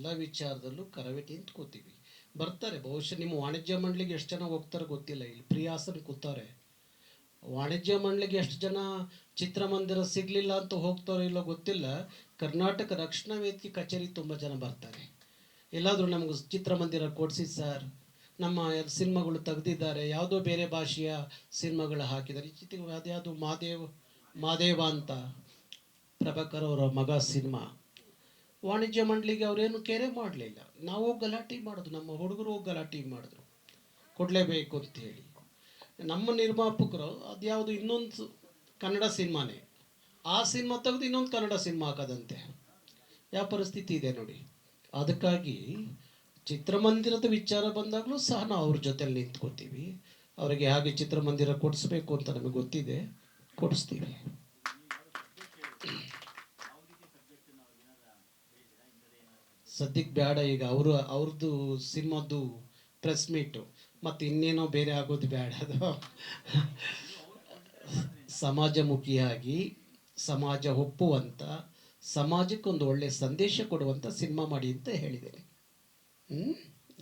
ಎಲ್ಲ ವಿಚಾರದಲ್ಲೂ ಕರವೇಟಿ ಕೂತೀವಿ. ಬರ್ತಾರೆ, ಬಹುಶಃ ನಿಮ್ಮ ವಾಣಿಜ್ಯ ಮಂಡಳಿಗೆ ಎಷ್ಟು ಜನ ಹೋಗ್ತಾರೆ ಗೊತ್ತಿಲ್ಲ. ಇಲ್ಲಿ ಪ್ರಿಯಾಸನ್ ಕೂತಾರೆ. ವಾಣಿಜ್ಯ ಮಂಡಳಿಗೆ ಎಷ್ಟು ಜನ ಚಿತ್ರಮಂದಿರ ಸಿಗಲಿಲ್ಲ ಅಂತ ಹೋಗ್ತಾರೋ ಇಲ್ಲೋ ಗೊತ್ತಿಲ್ಲ. ಕರ್ನಾಟಕ ರಕ್ಷಣಾ ವೇದಿಕೆ ಕಚೇರಿ ತುಂಬ ಜನ ಬರ್ತಾರೆ. ಎಲ್ಲಾದರೂ ನಮಗೆ ಚಿತ್ರಮಂದಿರ ಕೊಡಿಸಿ ಸರ್. ನಮ್ಮ ಸಿನಿಮಾಗಳು ತೆಗೆದಿದ್ದಾರೆ. ಯಾವುದೋ ಬೇರೆ ಭಾಷೆಯ ಸಿನಿಮಾಗಳು ಹಾಕಿದ್ದಾರೆ. ಚಿತ್ರ ಅದ್ಯಾವುದು ಮಾದೇವ್, ಮಾದೇವ ಅಂತ ಪ್ರಭಾಕರ್ ಅವರ ಮಗ ಸಿನಿಮಾ. ವಾಣಿಜ್ಯ ಮಂಡಳಿಗೆ ಅವರೇನು ಕೇರೆ ಮಾಡಲಿಲ್ಲ. ನಾವು ಗಲಾಟೆ ಮಾಡೋದು, ನಮ್ಮ ಹುಡುಗರು ಗಲಾಟೆ ಮಾಡಿದ್ರು. ಕೊಡಲೇಬೇಕು ಅಂತ ಹೇಳಿ. ನಮ್ಮ ನಿರ್ಮಾಪಕರು ಅದ್ಯಾವುದು ಇನ್ನೊಂದು ಕನ್ನಡ ಸಿನಿಮಾನೇ. ಆ ಸಿನಿಮಾ ತೆಗೆದು ಇನ್ನೊಂದು ಕನ್ನಡ ಸಿನಿಮಾ ಹಾಕದಂತೆ. ಯಾವ ಪರಿಸ್ಥಿತಿ ಇದೆ ನೋಡಿ. ಅದಕ್ಕಾಗಿ ಚಿತ್ರಮಂದಿರದ ವಿಚಾರ ಬಂದಾಗಲೂ ಸಹ ನಾವು ಅವ್ರ ಜೊತೆಲಿ ನಿಂತ್ಕೋತೀವಿ. ಅವರಿಗೆ ಹಾಗೆ ಚಿತ್ರಮಂದಿರ ಕೊಡಿಸ್ಬೇಕು ಅಂತ ನಮಗೆ ಗೊತ್ತಿದೆ, ಕೊಡಿಸ್ತೀವಿ. ಸದ್ಯಕ್ಕೆ ಬೇಡ ಈಗ. ಅವರು ಅವ್ರದ್ದು ಸಿನಿಮಾದ್ದು ಪ್ರೆಸ್ ಮೀಟು ಮತ್ತು ಇನ್ನೇನೋ ಬೇರೆ ಆಗೋದು ಬೇಡ ಅದು. ಸಮಾಜಮುಖಿಯಾಗಿ, ಸಮಾಜ ಒಪ್ಪುವಂಥ ಸಮಾಜಕ್ಕೊಂದು ಒಳ್ಳೆಯ ಸಂದೇಶ ಕೊಡುವಂಥ ಸಿನಿಮಾ ಮಾಡಿ ಅಂತ ಹೇಳಿದ್ದೇನೆ. ಹ್ಞೂ